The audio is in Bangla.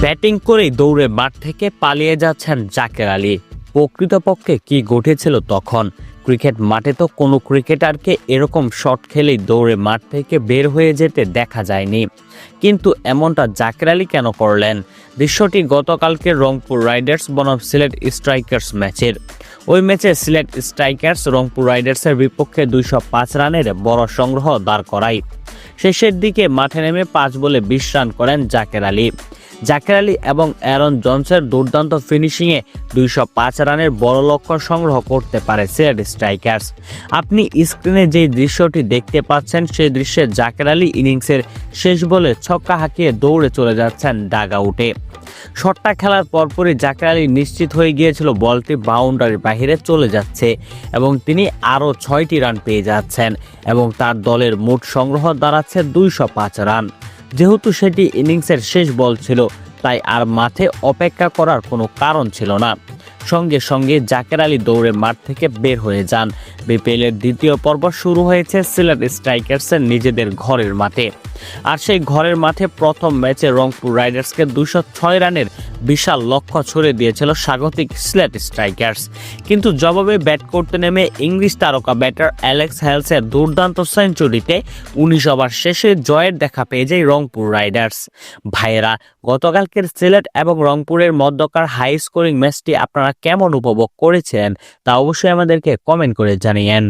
ব্যাটিং করেই দৌড়ে মাঠ থেকে পালিয়ে যাচ্ছেন জাকের আলী। প্রকৃতপক্ষে কি ঘটেছিল তখন? ক্রিকেট মাঠে তো কোনো ক্রিকেটারকে এরকম শট খেলেই দৌড়ে মাঠ থেকে বের হয়ে যেতে দেখা যায়নি। কিন্তু এমনটা জাকের আলী কেন করলেন? দৃশ্যটি গতকালকে রংপুর রাইডার্স বনাম সিলেট স্ট্রাইকার্স ম্যাচের। ওই ম্যাচে সিলেট স্ট্রাইকার্স রংপুর রাইডার্সের বিপক্ষে দুইশো পাঁচ রানের বড় সংগ্রহ দাঁড় করায়। শেষের দিকে মাঠে নেমে পাঁচ বলে বিশ রান করেন জাকের আলী। জাকের আলী এবং অ্যারন জনসের দুর্দান্ত ফিনিশিংয়ে দুইশো পাঁচ রানের বড় লক্ষ্য সংগ্রহ করতে পারে সিলেট স্ট্রাইকার্স। আপনি স্ক্রিনে যে দৃশ্যটি দেখতে পাচ্ছেন, সেই দৃশ্যে জাকের আলী ইনিংসের শেষ বলে ছক্কা হাঁকিয়ে দৌড়ে চলে যাচ্ছেন ডাগ আউটে শটটা খেলার পরপরই জাকের আলী নিশ্চিত হয়ে গিয়েছিল বলটি বাউন্ডারির বাহিরে চলে যাচ্ছে এবং তিনি আরও ছয়টি রান পেয়ে যাচ্ছেন এবং তার দলের মোট সংগ্রহ দাঁড়াচ্ছে দুইশো পাঁচ রান। যেহেতু সেটি ইনিংসের শেষ বল ছিল, তাই আর মাঠে অপেক্ষা করার কোনো কারণ ছিল না। সঙ্গে সঙ্গে জাকের আলী দৌড়ে মাঠ থেকে বের হয়ে যান। বিপিএলের দ্বিতীয় পর্ব শুরু হয়েছে সিলেট স্ট্রাইকার্সের নিজেদের ঘরের মাঠে। আর সেই ঘরের মাঠে প্রথম ম্যাচে রংপুর রাইডার্সকে দুশো ছয় রানের বিশাল লক্ষ্য ছুড়ে দিয়েছিল স্বাগতিক সিলেট স্ট্রাইকার্স। কিন্তু জবাবে ব্যাট করতে নেমে ইংলিশ তারকা ব্যাটার অ্যালেক্স হ্যালসের দুর্দান্ত সেঞ্চুরিতে উনিশ ওভার শেষে জয়ের দেখা পেয়ে যায় রংপুর রাইডার্স। ভাইয়েরা, গতকালকের সিলেট এবং রংপুরের মধ্যকার হাই স্কোরিং ম্যাচটি আপনারা কেমন উপভোগ করেছেন তা অবশ্যই আমাদেরকে কমেন্ট করে জানিয়েন।